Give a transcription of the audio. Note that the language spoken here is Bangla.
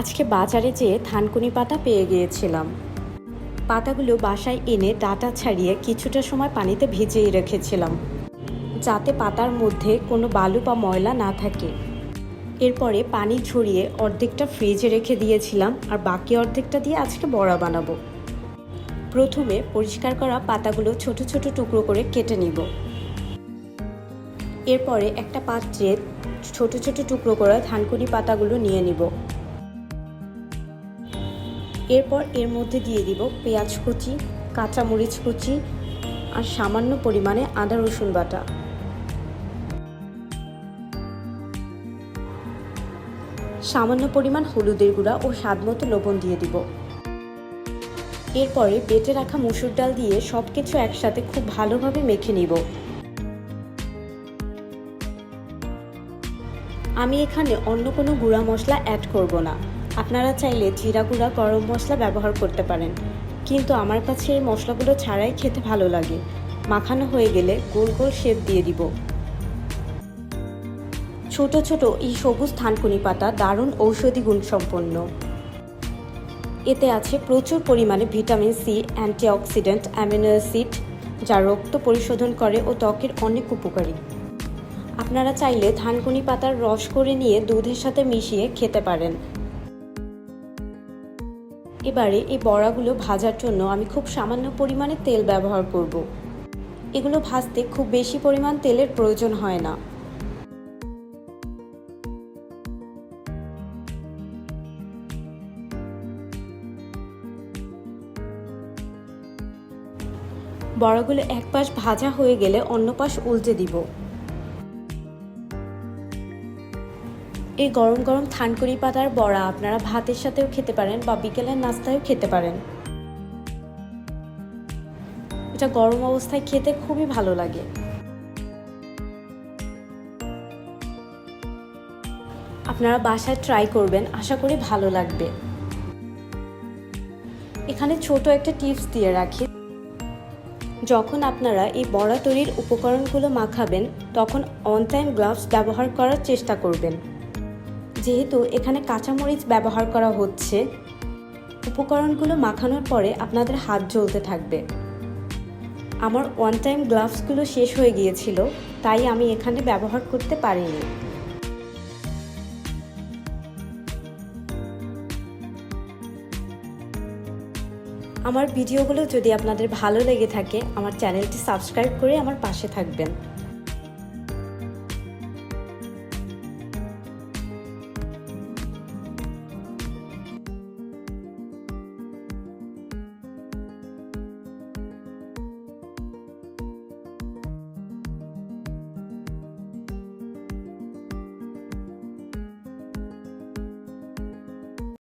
আজকে বাজারে যেয়ে থানকুনি পাতা পেয়ে গিয়েছিলাম। পাতাগুলো বাসায় এনে ডাটা ছাড়িয়ে কিছুটা সময় পানিতে ভিজিয়ে রেখেছিলাম, যাতে পাতার মধ্যে কোনো বালু বা ময়লা না থাকে। এরপরে পানি ঝরিয়ে অর্ধেকটা ফ্রিজে রেখে দিয়েছিলাম আর বাকি অর্ধেকটা দিয়ে আজকে বড়া বানাবো। প্রথমে পরিষ্কার করা পাতাগুলো ছোট ছোট টুকরো করে কেটে নিব। এরপরে একটা পাত্রে ছোট ছোট টুকরো করা ধানকুনি পাতাগুলো নিয়ে নিব। এরপর এর মধ্যে দিয়ে দিব পেঁয়াজ কুচি, কাঁচামরিচ কুচি আর সামান্য পরিমাণে আদা রসুন বাটা। সামান্য পরিমাণ হলুদের গুঁড়া ও স্বাদমতো লবণ দিয়ে দিব। এরপরে বেটে রাখা মুসুর ডাল দিয়ে সব কিছু একসাথে খুব ভালোভাবে মেখে নিব। আমি এখানে অন্য কোনো গুঁড়া মশলা অ্যাড করব না। আপনারা চাইলে জিরা গুঁড়া গরম মশলা ব্যবহার করতে পারেন। কিন্তু আমার কাছে এই মশলাগুলো ছাড়াই খেতে ভালো লাগে। মাখানো হয়ে গেলে গোল গোল শেপ দিয়ে দিব। ছোট ছোট এই সবুজ থানকুনি পাতা দারুণ ঔষধি গুণসম্পন্ন। এতে আছে প্রচুর পরিমাণে vitamin C, antioxidant, amino acid, যা রক্ত পরিশোধন করে ও ত্বকের অনেক উপকারী। আপনারা চাইলে ধানকুনি পাতার রস করে নিয়ে দুধের সাথে মিশিয়ে খেতে পারেন। এবারে এই বড়াগুলো ভাজার জন্য আমি খুব সামান্য পরিমাণে তেল ব্যবহার করব। এগুলো ভাজতে খুব বেশি পরিমাণ তেলের প্রয়োজন হয় না। বড়াগুলো এক পাশ ভাজা হয়ে গেলে অন্য পাশ উল্টে দিব। এই গরম গরম থানকুনি পাতার বড়া আপনারা ভাতের সাথেও খেতে পারেন বা বিকেলের নাস্তায়ও খেতে পারেন। এটা গরম অবস্থায় খেতে খুবই ভালো লাগে। আপনারা বাসায় ট্রাই করবেন, আশা করি ভালো লাগবে। এখানে ছোট একটা টিপস দিয়ে রাখি। যখন আপনারা এই বড়া তৈরির উপকরণগুলো মাখাবেন, তখন অন টাইম গ্লাভস ব্যবহার করার চেষ্টা করবেন। যেহেতু এখানে কাঁচামরিচ ব্যবহার করা হচ্ছে, উপকরণগুলো মাখানোর পরে আপনাদের হাত জ্বলতে থাকবে। আমার ওয়ান টাইম গ্লাভসগুলো শেষ হয়ে গিয়েছিল, তাই আমি এখানে ব্যবহার করতে পারিনি। আমার ভিডিওগুলো যদি আপনাদের ভালো লেগে থাকে, আমার চ্যানেলটি সাবস্ক্রাইব করে আমার পাশে থাকবেন।